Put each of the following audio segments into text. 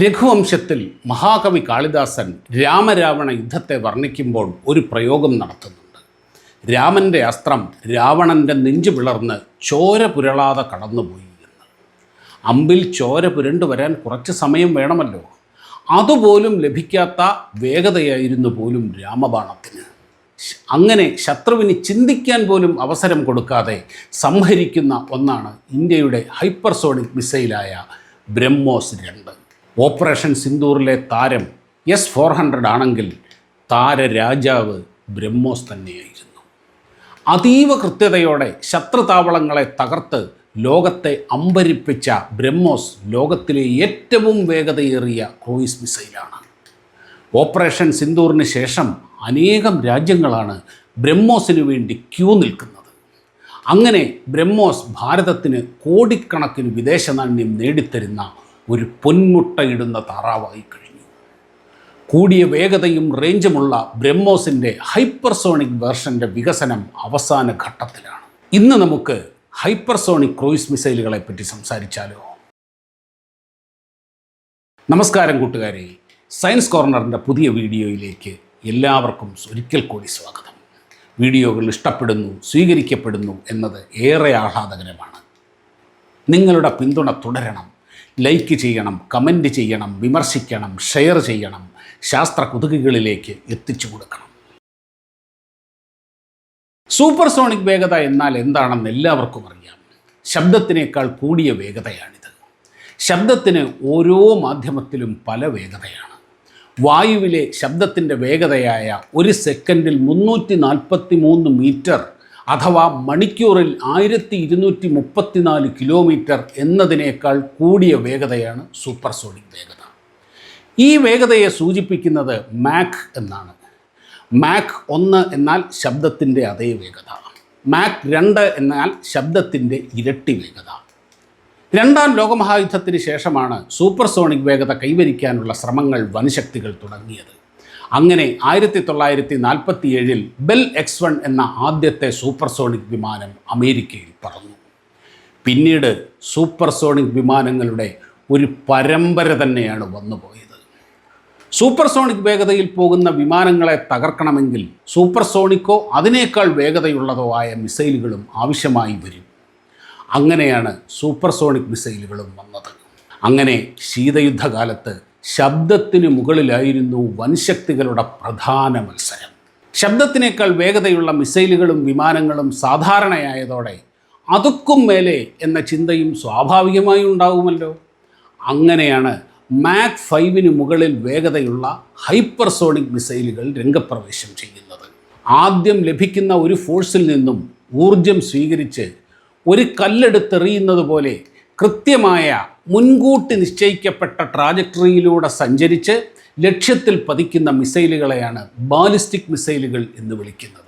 രഘുവംശത്തിൽ മഹാകവി കാളിദാസൻ രാമരാവണ യുദ്ധത്തെ വർണിക്കുമ്പോൾ ഒരു പ്രയോഗം നടത്തുന്നുണ്ട്. രാമന്റെ അസ്ത്രം രാവണന്റെ നെഞ്ചു പിളർന്ന് ചോര പുരളാതെ കടന്നുപോയി എന്ന്. അമ്പിൽ ചോര പുരണ്ടു വരാൻ കുറച്ച് സമയം വേണമല്ലോ. അതുപോലും ലഭിക്കാത്ത വേഗതയായിരുന്നു പോലും രാമബാണത്തിന്. അങ്ങനെ ശത്രുവിന് ചിന്തിക്കാൻ പോലും അവസരം കൊടുക്കാതെ സംഹരിക്കുന്ന ഒന്നാണ് ഇന്ത്യയുടെ ഹൈപ്പർസോണിക് മിസൈലായ ബ്രഹ്മോസ് രണ്ട്. ഓപ്പറേഷൻ സിന്ദൂറിലെ താരം എസ് ഫോർ ഹൺഡ്രഡ് ആണെങ്കിൽ താരരാജാവ് ബ്രഹ്മോസ് തന്നെയായിരുന്നു. അതീവ കൃത്യതയോടെ ശത്രുതാവളങ്ങളെ തകർത്ത് ലോകത്തെ അമ്പരിപ്പിച്ച ബ്രഹ്മോസ് ലോകത്തിലെ ഏറ്റവും വേഗതയേറിയ ക്രൂയിസ് മിസൈലാണ്. ഓപ്പറേഷൻ സിന്ദൂറിന് ശേഷം അനേകം രാജ്യങ്ങളാണ് ബ്രഹ്മോസിനു വേണ്ടി ക്യൂ നിൽക്കുന്നത്. അങ്ങനെ ബ്രഹ്മോസ് ഭാരതത്തിന് കോടിക്കണക്കിന് വിദേശ നാണ്യം നേടിത്തരുന്ന ഒരു പൊന്മുട്ടയിടുന്ന താറാവായി കഴിഞ്ഞു. കൂടിയ വേഗതയും റേഞ്ചുമുള്ള ബ്രഹ്മോസിന്റെ ഹൈപ്പർസോണിക് വേർഷന്റെ വികസനം അവസാന ഘട്ടത്തിലാണ്. ഇന്ന് നമുക്ക് ഹൈപ്പർസോണിക് ക്രൂയിസ് മിസൈലുകളെ പറ്റി സംസാരിച്ചാലോ? നമസ്കാരം കൂട്ടുകാരെ. സയൻസ് കോർണറിന്റെ പുതിയ വീഡിയോയിലേക്ക് എല്ലാവർക്കും ഒരിക്കൽ കൂടി സ്വാഗതം. വീഡിയോകൾ ഇഷ്ടപ്പെടുന്നു സ്വീകരിക്കപ്പെടുന്നു എന്നത് ഏറെ ആഹ്ലാദകരമാണ്. നിങ്ങളുടെ പിന്തുണ തുടരണം. ലൈക്ക് ചെയ്യണം കമന്റ് ചെയ്യണം വിമർശിക്കണം ഷെയർ ചെയ്യണം ശാസ്ത്ര കുതുകുകളിലേക്ക് എത്തിച്ചു കൊടുക്കണം. സൂപ്പർ സോണിക് വേഗത എന്നാൽ എന്താണെന്ന് എല്ലാവർക്കും അറിയാം. ശബ്ദത്തിനേക്കാൾ കൂടിയ വേഗതയാണിത്. ശബ്ദത്തിന് ഓരോ മാധ്യമത്തിലും പല വേഗതയാണ്. വായുവിലെ ശബ്ദത്തിന്റെ വേഗതയായ ഒരു സെക്കൻഡിൽ മുന്നൂറ്റി നാൽപ്പത്തി മൂന്ന് മീറ്റർ അഥവാ മണിക്കൂറിൽ ആയിരത്തി ഇരുന്നൂറ്റി മുപ്പത്തിനാല് കിലോമീറ്റർ എന്നതിനേക്കാൾ കൂടിയ വേഗതയാണ് സൂപ്പർസോണിക് വേഗത. ഈ വേഗതയെ സൂചിപ്പിക്കുന്നത് മാക് എന്നാണ്. മാക് ഒന്ന് എന്നാൽ ശബ്ദത്തിന്റെ അതേ വേഗത. മാക് രണ്ട് എന്നാൽ ശബ്ദത്തിന്റെ ഇരട്ടി വേഗത. രണ്ടാം ലോകമഹായുദ്ധത്തിന് ശേഷമാണ് സൂപ്പർസോണിക് വേഗത കൈവരിക്കാനുള്ള ശ്രമങ്ങൾ വനശക്തികൾ തുടങ്ങിയത്. അങ്ങനെ ആയിരത്തി തൊള്ളായിരത്തി നാൽപ്പത്തി ഏഴിൽ ബെൽ എക്സ് വൺ എന്ന ആദ്യത്തെ സൂപ്പർസോണിക് വിമാനം അമേരിക്കയിൽ പറന്നു. പിന്നീട് സൂപ്പർസോണിക് വിമാനങ്ങളുടെ ഒരു പരമ്പര തന്നെയാണ് വന്നുപോയത്. സൂപ്പർസോണിക് വേഗതയിൽ പോകുന്ന വിമാനങ്ങളെ തകർക്കണമെങ്കിൽ സൂപ്പർസോണിക്കോ അതിനേക്കാൾ വേഗതയുള്ളതോ ആയ മിസൈലുകളും ആവശ്യമായി വരും. അങ്ങനെയാണ് സൂപ്പർസോണിക് മിസൈലുകളും വന്നത്. അങ്ങനെ ശീതയുദ്ധകാലത്ത് ശബ്ദത്തിന് മുകളിലായിരുന്നു വൻശക്തികളുടെ പ്രധാന മത്സരം. ശബ്ദത്തിനേക്കാൾ വേഗതയുള്ള മിസൈലുകളും വിമാനങ്ങളും സാധാരണയായതോടെ അതുക്കും മേലെ എന്ന ചിന്തയും സ്വാഭാവികമായി ഉണ്ടാവുമല്ലോ. അങ്ങനെയാണ് മാക് ഫൈവിന് മുകളിൽ വേഗതയുള്ള ഹൈപ്പർസോണിക് മിസൈലുകൾ രംഗപ്രവേശം ചെയ്യുന്നത്. ആദ്യം ലഭിക്കുന്ന ഒരു ഫോഴ്സിൽ നിന്നും ഊർജം സ്വീകരിച്ച് ഒരു കല്ലെടുത്തെറിയുന്നത് പോലെ കൃത്യമായ മുൻകൂട്ടി നിശ്ചയിക്കപ്പെട്ട ട്രാജക്ടറിയിലൂടെ സഞ്ചരിച്ച് ലക്ഷ്യത്തിൽ പതിക്കുന്ന മിസൈലുകളെയാണ് ബാലിസ്റ്റിക് മിസൈലുകൾ എന്ന് വിളിക്കുന്നത്.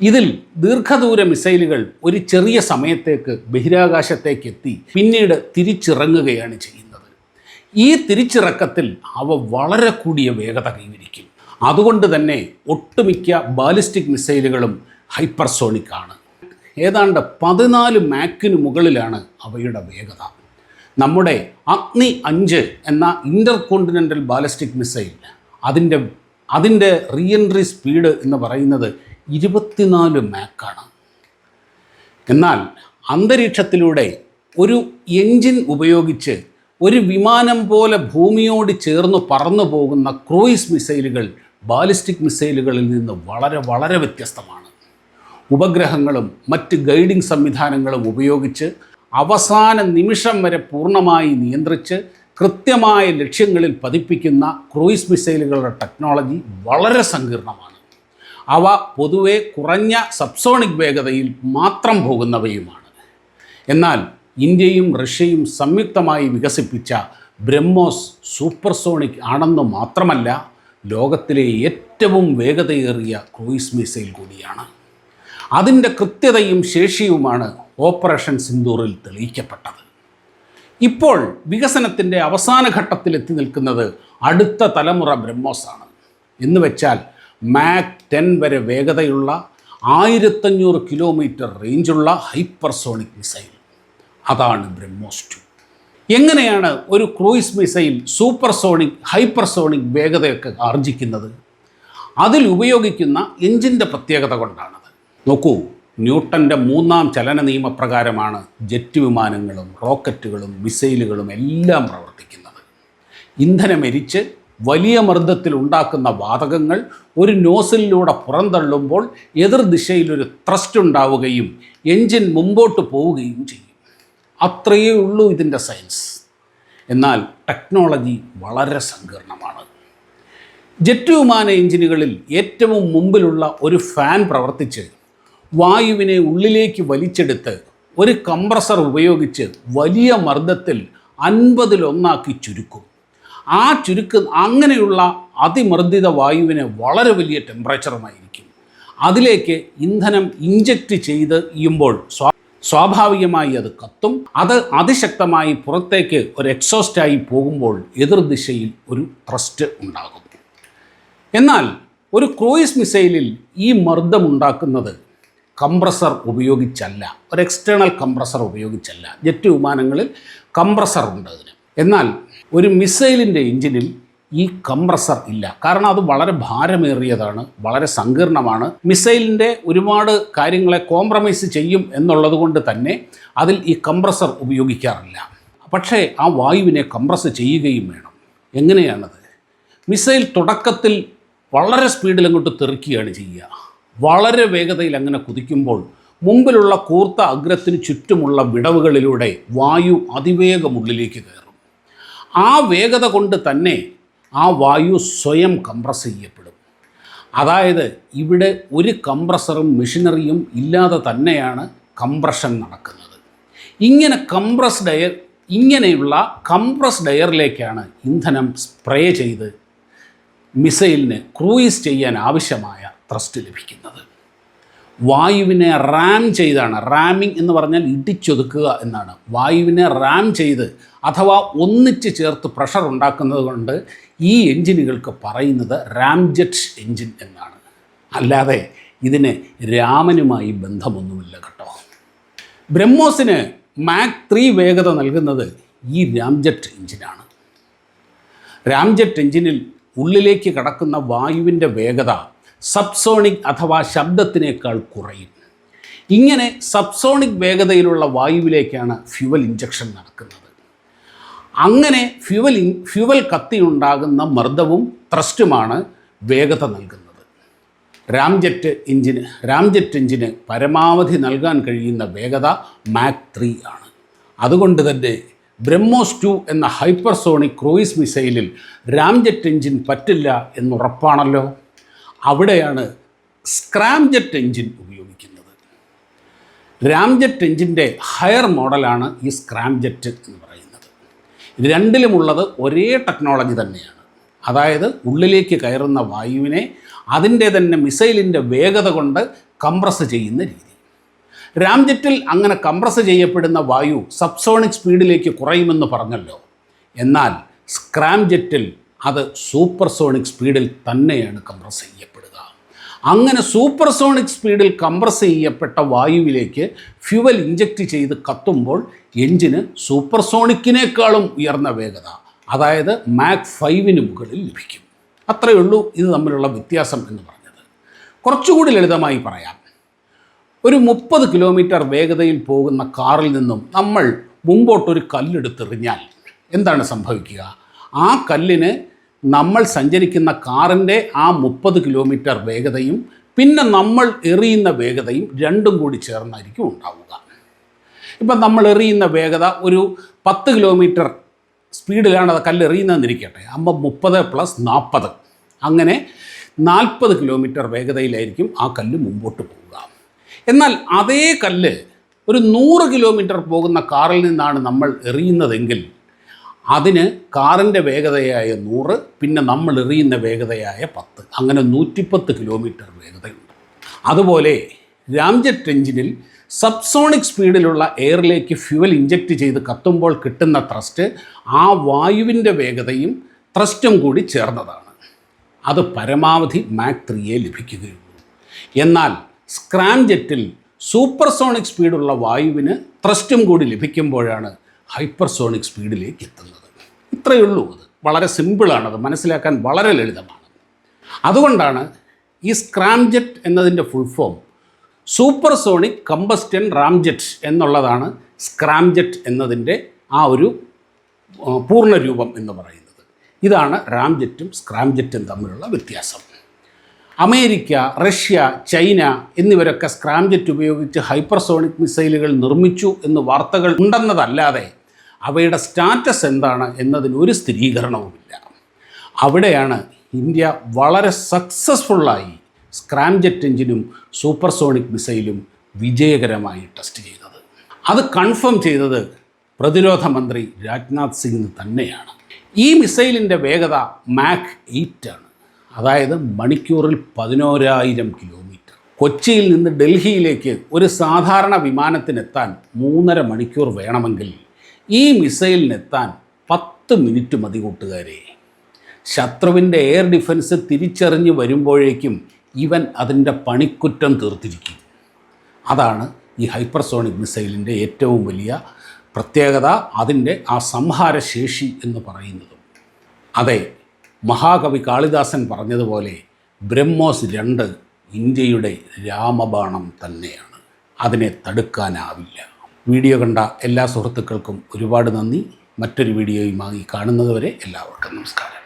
ഇതിൽ ദീർഘദൂര മിസൈലുകൾ ഒരു ചെറിയ സമയത്തേക്ക് ബഹിരാകാശത്തേക്ക് എത്തി പിന്നീട് തിരിച്ചിറങ്ങുകയാണ് ചെയ്യുന്നത്. ഈ തിരിച്ചിറക്കത്തിൽ അവ വളരെ കൂടിയ വേഗത കൈവരിക്കും. അതുകൊണ്ട് തന്നെ ഒട്ടുമിക്ക ബാലിസ്റ്റിക് മിസൈലുകളും ഹൈപ്പർസോണിക് ആണ് ഏതാണ്ട് പതിനാല് മാക്കിന് മുകളിലാണ് അവയുടെ വേഗത. നമ്മുടെ അഗ്നി അഞ്ച് എന്ന ഇന്റർ കോണ്ടിനെന്റൽ ബാലിസ്റ്റിക് മിസൈൽ അതിന്റെ അതിന്റെ റീഎൻട്രി സ്പീഡ് എന്ന് പറയുന്നത് ഇരുപത്തിനാല് മാക്കാണ് എന്നാൽ അന്തരീക്ഷത്തിലൂടെ ഒരു എൻജിൻ ഉപയോഗിച്ച് ഒരു വിമാനം പോലെ ഭൂമിയോട് ചേർന്ന് പറന്നു പോകുന്ന ക്രൂയിസ് മിസൈലുകൾ ബാലിസ്റ്റിക് മിസൈലുകളിൽ നിന്ന് വളരെ വളരെ വ്യത്യസ്തമാണ്. ഉപഗ്രഹങ്ങളും മറ്റ് ഗൈഡിംഗ് സംവിധാനങ്ങളും ഉപയോഗിച്ച് അവസാന നിമിഷം വരെ പൂർണമായി നിയന്ത്രിച്ച് കൃത്യമായ ലക്ഷ്യങ്ങളിൽ പതിപ്പിക്കുന്ന ക്രൂയിസ് മിസൈലുകളുടെ ടെക്നോളജി വളരെ സങ്കീർണമാണ്. അവ പൊതുവെ കുറഞ്ഞ സബ്സോണിക് വേഗതയിൽ മാത്രം പോകുന്നവയുമാണ്. എന്നാൽ ഇന്ത്യയും റഷ്യയും സംയുക്തമായി വികസിപ്പിച്ച ബ്രഹ്മോസ് സൂപ്പർസോണിക് ആണെന്ന് മാത്രമല്ല ലോകത്തിലെ ഏറ്റവും വേഗതയേറിയ ക്രൂയിസ് മിസൈൽ കൂടിയാണ്. അതിന്റെ കൃത്യതയും ശേഷിയുമാണ് ഓപ്പറേഷൻ സിന്ദൂറിൽ തെളിയിക്കപ്പെട്ടത്. ഇപ്പോൾ വികസനത്തിന്റെ അവസാന ഘട്ടത്തിൽ എത്തി നിൽക്കുന്നത് അടുത്ത തലമുറ ബ്രഹ്മോസാണ്. എന്ന് വെച്ചാൽ മാക് ടെൻ വരെ വേഗതയുള്ള ആയിരത്തഞ്ഞൂറ് കിലോമീറ്റർ റേഞ്ചുള്ള ഹൈപ്പർസോണിക് മിസൈൽ. അതാണ് ബ്രഹ്മോസ് ടു. എങ്ങനെയാണ് ഒരു ക്രൂയിസ് മിസൈൽ സൂപ്പർസോണിക് ഹൈപ്പർസോണിക് വേഗതയൊക്കെ ആർജിക്കുന്നത്? അതിൽ ഉപയോഗിക്കുന്ന എഞ്ചിന്റെ പ്രത്യേകത കൊണ്ടാണത്. നോക്കൂ. ന്യൂട്ടന്റെ മൂന്നാം ചലന നിയമപ്രകാരമാണ് ജെറ്റ് വിമാനങ്ങളും റോക്കറ്റുകളും മിസൈലുകളും എല്ലാം പ്രവർത്തിക്കുന്നത്. ഇന്ധനമെരിച്ച് വലിയ മർദ്ദത്തിൽ ഉണ്ടാക്കുന്ന വാതകങ്ങൾ ഒരു നോസിലൂടെ പുറന്തള്ളുമ്പോൾ എതിർദിശയിലൊരു ത്രസ്റ്റ് ഉണ്ടാവുകയും എൻജിൻ മുമ്പോട്ട് പോവുകയും ചെയ്യും. അത്രയേ ഉള്ളൂ ഇതിന്റെ സയൻസ്. എന്നാൽ ടെക്നോളജി വളരെ സങ്കീർണമാണ്. ജെറ്റ് വിമാന എഞ്ചിനുകളിൽ ഏറ്റവും മുമ്പിലുള്ള ഒരു ഫാൻ പ്രവർത്തിച്ച് വായുവിനെ ഉള്ളിലേക്ക് വലിച്ചെടുത്ത് ഒരു കംപ്രസർ ഉപയോഗിച്ച് വലിയ മർദ്ദത്തിൽ അൻപതിലൊന്നാക്കി ചുരുക്കും. ആ ചുരുക്ക് അങ്ങനെയുള്ള അതിമർദ്ദിത വായുവിന് വളരെ വലിയ ടെമ്പറേച്ചറുമായിരിക്കും അതിലേക്ക് ഇന്ധനം ഇഞ്ചക്റ്റ് ചെയ്ത് ചെയ്യുമ്പോൾ സ്വാ സ്വാഭാവികമായി അത് കത്തും. അത് അതിശക്തമായി പുറത്തേക്ക് ഒരു എക്സോസ്റ്റായി പോകുമ്പോൾ എതിർദിശയിൽ ഒരു ത്രസ്റ്റ് ഉണ്ടാകും. എന്നാൽ ഒരു ക്രൂയിസ് മിസൈലിൽ ഈ മർദ്ദമുണ്ടാക്കുന്നത് കംപ്രസർ ഉപയോഗിച്ചല്ല. ഒരു എക്സ്റ്റേണൽ കംപ്രസർ ഉപയോഗിച്ചല്ല. ജെറ്റ് വിമാനങ്ങളിൽ കംപ്രസർ ഉണ്ട് അതിന്. എന്നാൽ ഒരു മിസൈലിന്റെ എഞ്ചിനിൽ ഈ കംപ്രസർ ഇല്ല. കാരണം അത് വളരെ ഭാരമേറിയതാണ് വളരെ സങ്കീർണമാണ്. മിസൈലിന്റെ ഒരുപാട് കാര്യങ്ങളെ കോംപ്രമൈസ് ചെയ്യും എന്നുള്ളത് കൊണ്ട് തന്നെ അതിൽ ഈ കംപ്രസർ ഉപയോഗിക്കാറില്ല. പക്ഷേ ആ വായുവിനെ കംപ്രസ് ചെയ്യുകയും വേണം. എങ്ങനെയാണത്? മിസൈൽ തുടക്കത്തിൽ വളരെ സ്പീഡിൽ അങ്ങോട്ട് തെറിക്കുകയാണ് ചെയ്യുക. വളരെ വേഗതയിൽ അങ്ങനെ കുതിക്കുമ്പോൾ മുമ്പിലുള്ള കൂർത്ത അഗ്രത്തിന് ചുറ്റുമുള്ള വിടവുകളിലൂടെ വായു അതിവേഗം ഉള്ളിലേക്ക് കയറും. ആ വേഗത കൊണ്ട് തന്നെ ആ വായു സ്വയം കംപ്രസ് ചെയ്യപ്പെടും. അതായത് ഇവിടെ ഒരു കംപ്രസറും മെഷീനറിയും ഇല്ലാതെ തന്നെയാണ് കംപ്രഷൻ നടക്കുന്നത്. ഇങ്ങനെ കംപ്രസ്ഡ് എയർ ഇങ്ങനെയുള്ള കംപ്രസ്ഡ് എയറിലേക്കാണ് ഇന്ധനം സ്പ്രേ ചെയ്ത് മിസൈലിന് ക്രൂയിസ് ചെയ്യാൻ ആവശ്യമായ ത്രസ്റ്റ് ലഭിക്കുന്നത്. വായുവിനെ റാം ചെയ്താണ്. റാമിംഗ് എന്ന് പറഞ്ഞാൽ ഇടിച്ചൊതുക്കുക എന്നാണ്. വായുവിനെ റാം ചെയ്ത് അഥവാ ഒന്നിച്ച് ചേർത്ത് പ്രഷർ ഉണ്ടാക്കുന്നത് കൊണ്ട് ഈ എൻജിനുകൾക്ക് പറയുന്നത് റാംജെറ്റ് എൻജിൻ എന്നാണ്. അല്ലാതെ ഇതിന് രാമനുമായി ബന്ധമൊന്നുമില്ല കേട്ടോ. ബ്രഹ്മോസിന് മാക് ത്രീ വേഗത നൽകുന്നത് ഈ രാംജെറ്റ് എഞ്ചിനാണ് രാംജെറ്റ് എഞ്ചിനിൽ ഉള്ളിലേക്ക് കടക്കുന്ന വായുവിന്റെ വേഗത സബ്സോണിക് അഥവാ ശബ്ദത്തിനേക്കാൾ കുറയും. ഇങ്ങനെ സബ്സോണിക് വേഗതയിലുള്ള വായുവിലേക്കാണ് ഫ്യുവൽ ഇഞ്ചക്ഷൻ നടക്കുന്നത്. അങ്ങനെ ഫ്യുവൽ ഫ്യുവൽ കത്തിയുണ്ടാകുന്ന മർദ്ദവും ത്രസ്റ്റുമാണ് വേഗത നൽകുന്നത്. രാംജെറ്റ് എഞ്ചിന് രാംജെറ്റ് എഞ്ചിന് പരമാവധി നൽകാൻ കഴിയുന്ന വേഗത മാക് ത്രീ ആണ്. അതുകൊണ്ട് തന്നെ ബ്രഹ്മോസ് ടു എന്ന ഹൈപ്പർസോണിക് ക്രൂയിസ് മിസൈലിൽ രാംജെറ്റ് എഞ്ചിൻ പറ്റില്ല എന്നുറപ്പാണല്ലോ അവിടെയാണ് സ്ക്രാംജെറ്റ് എൻജിൻ ഉപയോഗിക്കുന്നത്. രാംജെറ്റ് എൻജിന്റെ ഹയർ മോഡലാണ് ഈ സ്ക്രാംജെറ്റ് എന്ന് പറയുന്നത്. രണ്ടിലുമുള്ളത് ഒരേ ടെക്നോളജി തന്നെയാണ്. അതായത് ഉള്ളിലേക്ക് കയറുന്ന വായുവിനെ അതിന്റെ തന്നെ മിസൈലിന്റെ വേഗത കൊണ്ട് കംപ്രസ് ചെയ്യുന്ന രീതി. രാംജെറ്റിൽ അങ്ങനെ കംപ്രസ് ചെയ്യപ്പെടുന്ന വായു സബ്സോണിക് സ്പീഡിലേക്ക് കുറയുമെന്ന് പറഞ്ഞല്ലോ. എന്നാൽ സ്ക്രാം ജെറ്റിൽ അത് സൂപ്പർസോണിക് സ്പീഡിൽ തന്നെയാണ് കംപ്രസ് ചെയ്യപ്പെടുക അങ്ങനെ സൂപ്പർസോണിക് സ്പീഡിൽ കംപ്രസ് ചെയ്യപ്പെട്ട വായുവിലേക്ക് ഫ്യുവൽ ഇഞ്ചക്റ്റ് ചെയ്ത് കത്തുമ്പോൾ എഞ്ചിന് സൂപ്പർസോണിക്കിനേക്കാളും ഉയർന്ന വേഗത അതായത് മാക് ഫൈവിന് മുകളിൽ ലഭിക്കും. അത്രയേ ഉള്ളൂ. ഇത് തമ്മിലുള്ള വ്യത്യാസം എന്ന് പറഞ്ഞത്. കുറച്ചുകൂടി ലളിതമായി പറയാം. ഒരു മുപ്പത് കിലോമീറ്റർ വേഗതയിൽ പോകുന്ന കാറിൽ നിന്നും നമ്മൾ മുമ്പോട്ടൊരു കല്ലെടുത്തെറിഞ്ഞാൽ എന്താണ് സംഭവിക്കുക? ആ കല്ലിന് നമ്മൾ സഞ്ചരിക്കുന്ന കാറിന്റെ ആ മുപ്പത് കിലോമീറ്റർ വേഗതയും പിന്നെ നമ്മൾ എറിയുന്ന വേഗതയും രണ്ടും കൂടി ചേർന്നായിരിക്കും ഉണ്ടാവുക. ഇപ്പം നമ്മൾ എറിയുന്ന വേഗത ഒരു പത്ത് കിലോമീറ്റർ സ്പീഡിലാണ് അത് കല്ലെറിയുന്നതെന്നിരിക്കട്ടെ. അമ്പ മുപ്പത് പ്ലസ് നാൽപ്പത്. അങ്ങനെ നാൽപ്പത് കിലോമീറ്റർ വേഗതയിലായിരിക്കും ആ കല്ല് മുമ്പോട്ട് പോവുക. എന്നാൽ അതേ കല്ല് ഒരു നൂറ് കിലോമീറ്റർ പോകുന്ന കാറിൽ നിന്നാണ് നമ്മൾ എറിയുന്നതെങ്കിൽ അതിന് കാറിന്റെ വേഗതയായ നൂറ് പിന്നെ നമ്മൾ എറിയുന്ന വേഗതയായ പത്ത്. അങ്ങനെ നൂറ്റിപ്പത്ത് കിലോമീറ്റർ വേഗതയുണ്ട്. അതുപോലെ രാംജെറ്റ് എഞ്ചിനിൽ സബ്സോണിക് സ്പീഡിലുള്ള എയറിലേക്ക് ഫ്യുവൽ ഇഞ്ചക്റ്റ് ചെയ്ത് കത്തുമ്പോൾ കിട്ടുന്ന ത്രസ്റ്റ് ആ വായുവിന്റെ വേഗതയും ത്രസ്റ്റും കൂടി ചേർന്നതാണ്. അത് പരമാവധി മാക് ത്രീയെ ലഭിക്കുകയുള്ളൂ. എന്നാൽ സ്ക്രാം ജെറ്റിൽ സൂപ്പർസോണിക് സ്പീഡുള്ള വായുവിന് ത്രസ്റ്റും കൂടി ലഭിക്കുമ്പോഴാണ് ഹൈപ്പർസോണിക് സ്പീഡിലേക്ക് എത്തുന്നത്. ഇത്രയേ ഉള്ളൂ അത്. വളരെ സിമ്പിളാണ് അത്. മനസ്സിലാക്കാൻ വളരെ ലളിതമാണ്. അതുകൊണ്ടാണ് ഈ സ്ക്രാംജെറ്റ് എന്നതിന്റെ full form supersonic combustion ramjet എന്നുള്ളതാണ് സ്ക്രാംജെറ്റ് എന്നതിന്റെ ആ ഒരു പൂർണരൂപം എന്ന് പറയുന്നത്. ഇതാണ് റാംജെറ്റും സ്ക്രാംജെറ്റും തമ്മിലുള്ള വ്യത്യാസം. അമേരിക്ക റഷ്യ ചൈന എന്നിവരൊക്കെ സ്ക്രാംജെറ്റ് ഉപയോഗിച്ച് ഹൈപ്പർസോണിക് മിസൈലുകൾ നിർമ്മിച്ചു എന്ന് വാർത്തകൾ ഉണ്ടെന്നതല്ലാതെ അവയുടെ സ്റ്റാറ്റസ് എന്താണ് എന്നതിന് ഒരു സ്ഥിരീകരണവുമില്ല. അവിടെയാണ് ഇന്ത്യ വളരെ സക്സസ്ഫുള്ളായി സ്ക്രാംജെറ്റ് എഞ്ചിനും സൂപ്പർസോണിക് മിസൈലും വിജയകരമായി ടെസ്റ്റ് ചെയ്തത്. അത് കൺഫേം ചെയ്തത് പ്രതിരോധ മന്ത്രി രാജ്നാഥ് സിംഗ് തന്നെയാണ്. ഈ മിസൈലിന്റെ വേഗത മാക് എയ്റ്റ് ആണ് അതായത് മണിക്കൂറിൽ പതിനോരായിരം കിലോമീറ്റർ. കൊച്ചിയിൽ നിന്ന് ഡൽഹിയിലേക്ക് ഒരു സാധാരണ വിമാനത്തിനെത്താൻ മൂന്നര മണിക്കൂർ വേണമെങ്കിൽ ഈ മിസൈലിനെത്താൻ പത്ത് മിനിറ്റ് മതി കൂട്ടുകാരെ. ശത്രുവിന്റെ എയർ ഡിഫൻസ് തിരിച്ചറിഞ്ഞ് വരുമ്പോഴേക്കും ഇവൻ അതിന്റെ പണിക്കുറ്റം തീർത്തിരിക്കും. അതാണ് ഈ ഹൈപ്പർസോണിക് മിസൈലിന്റെ ഏറ്റവും വലിയ പ്രത്യേകത അതിന്റെ ആ സംഹാരശേഷി എന്ന് പറയുന്നതും. അതെ മഹാകവി കാളിദാസൻ പറഞ്ഞതുപോലെ ബ്രഹ്മോസ് രണ്ട് ഇന്ത്യയുടെ രാമബാണം തന്നെയാണ്. അതിനെ തടുക്കാനാവില്ല. വീഡിയോ കണ്ട എല്ലാ സുഹൃത്തുക്കൾക്കും ഒരുപാട് നന്ദി. മറ്റൊരു വീഡിയോയുമായി കാണുന്നതുവരെ എല്ലാവർക്കും നമസ്കാരം.